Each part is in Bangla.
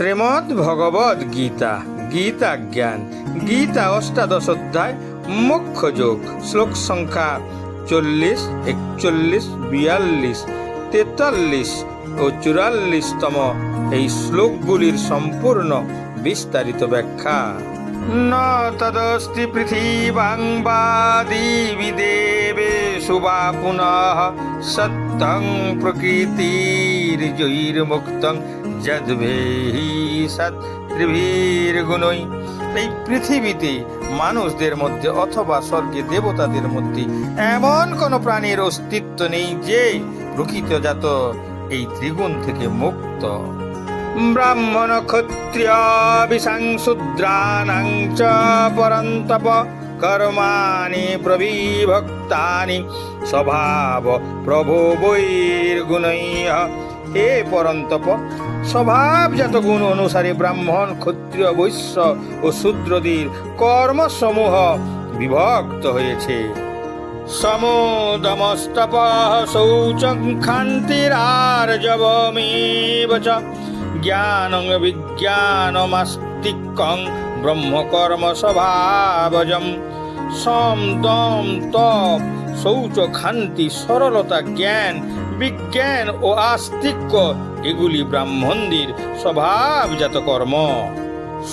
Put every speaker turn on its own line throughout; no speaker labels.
শ্রীমদ্ ভগবদ গীতা গীতা জ্ঞান, গীতা অষ্টাদশ অধ্যায় মুখ্য যোগ, শ্লোক সংখ্যা চল্লিশ, একচল্লিশ, বিয়াল্লিশ, তেতাল্লিশ ও চুরাল্লিশতম এই শ্লোকগুলির সম্পূর্ণ বিস্তারিত ব্যাখ্যা। ন তদস্তি পৃথিবাং বা দিবি দেবেষু পুনঃ সত্যং প্রকৃতির্জৈর্মুক্তং যদ্ভেহি সৎ ত্রিভীর্গুণই এই পৃথিবীতে মানুষদের মধ্যে অথবা স্বর্গে দেবতাদের মধ্যে এমন কোন প্রাণীর অস্তিত্ব নেই যে প্রকৃতজাত এই ত্রিগুণ থেকে মুক্ত। ব্রাহ্মণ ক্ষত্রিয় বিশাংশূদ্রাণাং চ পরন্তপ কর্মাণি প্রবিভক্তানি স্বভাব প্রভুবৈর্গুণৈ হে পরন্তপ, স্বভাবজাত গুণ অনুসারে ব্রাহ্মণ, ক্ষত্রিয়, বৈশ্য ও শূদ্রদের কর্মসমূহ বিভক্ত হয়েছে। সমুদমস্তপ শৌচং ক্ষান্তিরার্জবমেব চ। জ্ঞানং বিজ্ঞানমাস্তিকং ব্রহ্মকর্ম স্বভাবজম সম দম তপ, শৌচ, ক্ষান্তি, সরলতা, জ্ঞান বিজ্ঞান ও আস্তিক্য, এগুলি ব্রাহ্মণদের স্বভাবজাত কর্ম।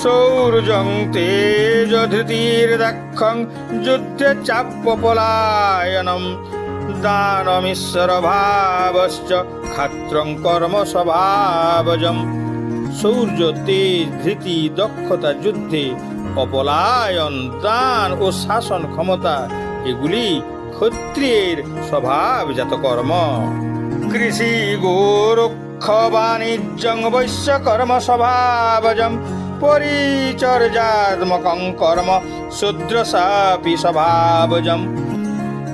সৌরজং তেজ ধৃতির দক্ষং যুদ্ধে চাপ্য পলায়নম দানমিশ্বর ভাবশ্চ ক্ষাত্রং কর্ম স্বভাবজম সৌর্য তেজ ধৃতি দক্ষতা যুদ্ধে অপলায়ন, দান ও শাসন ক্ষমতা, এগুলি ক্ষত্রিয়ের স্বভাবজাত কর্ম। কৃষি গোরক্ষ বাণিজ্যং বৈশ্য কর্ম স্বভাবজম পরিচর্যাত্মকং কর্ম শূদ্রসাপি স্বভাবজম।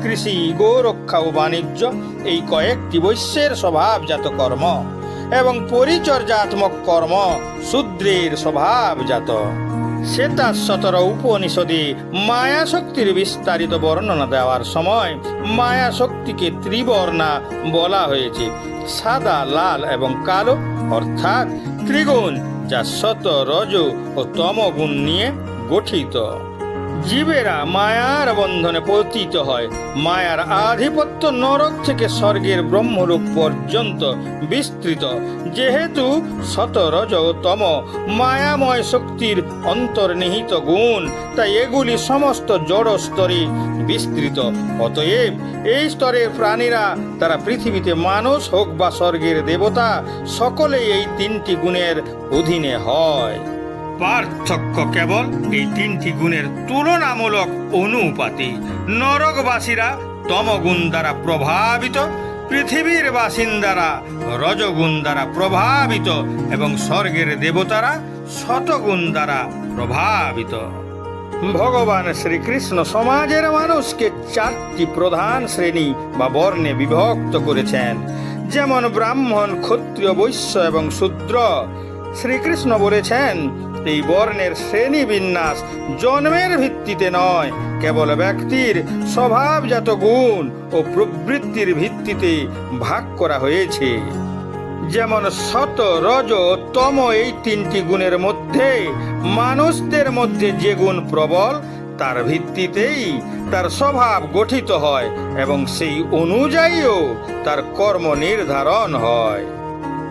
কৃষি গোরক্ষা ও বাণিজ্য এই কয়েকটি বৈশ্যের স্বভাবজাত কর্ম এবং পরিচর্যাত্মক কর্ম শূদ্রের স্বভাবজাত। শ্বেতা সতর উপনিষদে মায়া শক্তির বিস্তারিত বর্ণনা দেওয়ার সময় মায়া শক্তিকে ত্রিবর্ণা বলা হয়েছে। সাদা, লাল এবং কালো, অর্থাৎ ত্রিগুণ, যা সত রজ ও তমগুণ নিয়ে গঠিত। জীবেরা মায়ার বন্ধনে পতিত হয়। মায়ার আধিপত্য নরক থেকে স্বর্গের ব্রহ্মরূপ পর্যন্ত বিস্তৃত। যেহেতু শত রজ ও তম মায়াময় শক্তির অন্তর্নিহিত গুণ, তাই এগুলি সমস্ত জড় স্তরে বিস্তৃত। অতএব এই স্তরের প্রাণীরা, তারা পৃথিবীতে মানুষ হোক বা স্বর্গের দেবতা, সকলেই এই তিনটি গুণের অধীনে হয়। পার্থক্য কেবল এই তিনটি গুণের তুলনামূলক অনুপাতে। নরকবাসীরা তমগুণ দ্বারা প্রভাবিত, পৃথিবীর বাসিন্দারা রজগুণ দ্বারা প্রভাবিত এবং স্বর্গের দেবতারা শতগুণ দ্বারা প্রভাবিত। ভগবান শ্রীকৃষ্ণ সমাজের মানুষকে চারটি প্রধান শ্রেণি বা বর্ণে বিভক্ত করেছেন। যেমন ব্রাহ্মণ, ক্ষত্রিয়, বৈশ্য এবং শূদ্র। শ্রীকৃষ্ণ বলেছেন এই বর্ণের শ্রেণি বিন্যাস জন্মের ভিত্তিতে নয়, কেবল ব্যক্তির স্বভাবজাত গুণ ও প্রবৃত্তির ভিত্তিতে ভাগ করা হয়েছে। যেমন শত, রজ, তম এই তিনটি গুণের মধ্যে মানুষদের মধ্যে যে গুণ প্রবল, তার ভিত্তিতেই তার স্বভাব গঠিত হয় এবং সেই অনুযায়ীও তার কর্ম নির্ধারণ হয়।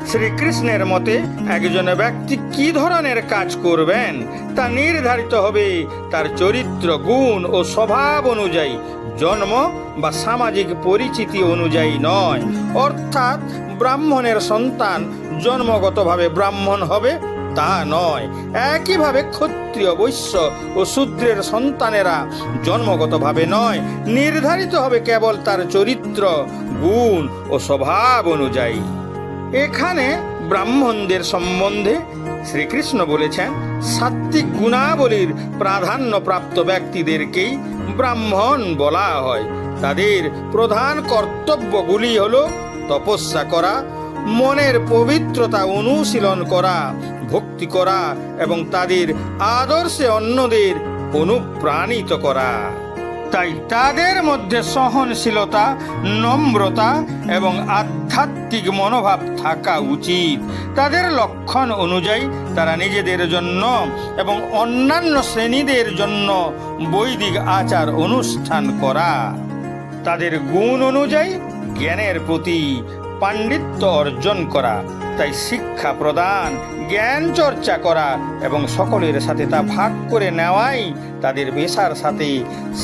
শ্রীকৃষ্ণের মতে, একজন ব্যক্তি কি ধরনের কাজ করবেন, তা নির্ধারিত হবে তার চরিত্র, গুণ ও স্বভাব অনুযায়ী। জন্ম বা সামাজিক পরিচিতি অনুযায়ী নয়। অর্থাৎ ব্রাহ্মণের সন্তান জন্মগতভাবে ব্রাহ্মণ হবে, তা নয়। একইভাবে ক্ষত্রিয় বৈশ্য ও শূদ্রের সন্তানেরা জন্মগতভাবে নয়। নির্ধারিত হবে কেবল তার চরিত্র, গুণ ও স্বভাব অনুযায়ী। এখানে ব্রাহ্মণদের সম্বন্ধে শ্রীকৃষ্ণ বলেছেন সাত্বিক গুণাবলীর প্রাধান্যপ্রাপ্ত ব্যক্তিদেরকেই ব্রাহ্মণ বলা হয়। তাদের প্রধান কর্তব্যগুলি হল তপস্যা করা, মনের পবিত্রতা অনুশীলন করা, ভক্তি করা এবং তাদের আদর্শে অন্যদের অনুপ্রাণিত করা। তাই তাদের মধ্যে সহনশীলতা, নম্রতা এবং আধ্যাত্মিক মনোভাব থাকা উচিত। তাদের লক্ষণ অনুযায়ী তারা নিজেদের জন্য এবং অন্যান্য শ্রেণীদের জন্য বৈদিক আচার অনুষ্ঠান করা। তাদের গুণ অনুযায়ী জ্ঞানের প্রতি পাণ্ডিত্য অর্জন করা। তাই শিক্ষা প্রদান, জ্ঞান চর্চা করা এবং সকলের সাথে তা ভাগ করে নেওয়াই তাদের পেশার সাথে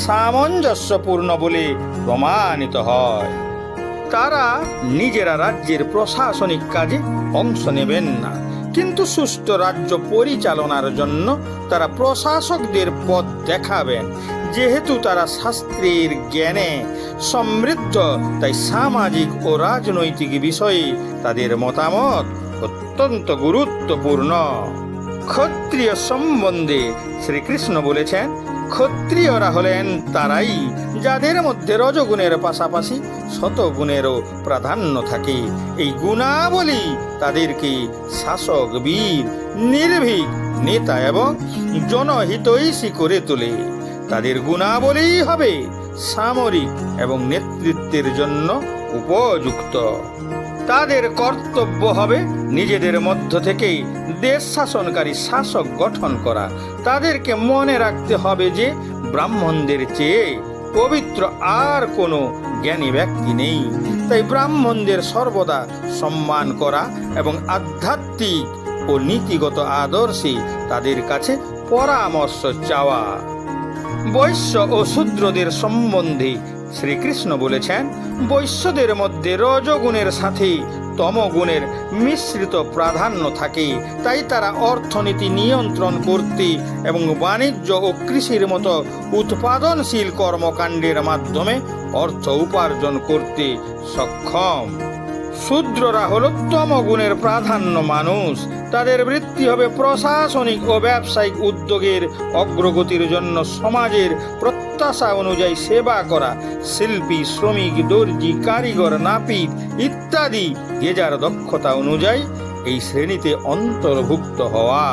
সামঞ্জস্যপূর্ণ বলে প্রমাণিত হয়। তারা নিজেরা রাজ্যের প্রশাসনিক কাজে অংশ নেবেন না, কিন্তু সুষ্ঠু রাজ্য পরিচালনার জন্য তারা প্রশাসকদের পথ দেখাবেন। যেহেতু তারা শাস্ত্রের জ্ঞানে সমৃদ্ধ, তাই সামাজিক ও রাজনৈতিক বিষয়ে তাদের মতামত অত্যন্ত গুরুত্বপূর্ণ। ক্ষত্রিয় সম্বন্ধে শ্রীকৃষ্ণ বলেছেন, ক্ষত্রিয়রা হলেন তারাই যাদের মধ্যে রজগুণের পাশাপাশি শতগুণেরও প্রাধান্য থাকে। এই গুণাবলী তাদেরকে শাসক, বীর, নির্ভীক, নেতা এবং জনহিতৈষী করে তোলে। তাদের গুণাবলী হবে সামরিক এবং নেতৃত্বের জন্য উপযুক্ত। তাদের কর্তব্য হবে নিজেদের মধ্য থেকেই দেশ শাসনকারী শাসক গঠন করা। তাদেরকে মনে রাখতে হবে যে ব্রাহ্মণদের চেয়ে পবিত্র আর কোনো জ্ঞানী ব্যক্তি নেই। তাই ব্রাহ্মণদের সর্বদা সম্মান করা এবং আধ্যাত্মিক ও নীতিগত আদর্শে তাদের কাছে পরামর্শ চাওয়া। বৈশ্য ও শূদ্রদের সম্বন্ধে শ্রীকৃষ্ণ বলেছেন, বৈশ্যদের মধ্যে রজগুণের সাথে তমগুণের মিশ্রিত প্রাধান্য থাকে। তাই তারা অর্থনীতি নিয়ন্ত্রণ করতে এবং বাণিজ্য ও কৃষির মতো উৎপাদনশীল কর্মকাণ্ডের মাধ্যমে অর্থ উপার্জন করতে সক্ষম। শূদ্ররা হলো তমগুণের প্রাধান্য মানুষ। তাদের বৃত্তি হবে প্রশাসনিক ও ব্যবসায়িক উদ্যোগের অগ্রগতির জন্য সমাজের প্রত্যাশা অনুযায়ী সেবা করা। শিল্পী, শ্রমিক, দর্জি, কারিগর, নাপিত ইত্যাদি যে যার দক্ষতা অনুযায়ী এই শ্রেণীতে অন্তর্ভুক্ত হওয়া।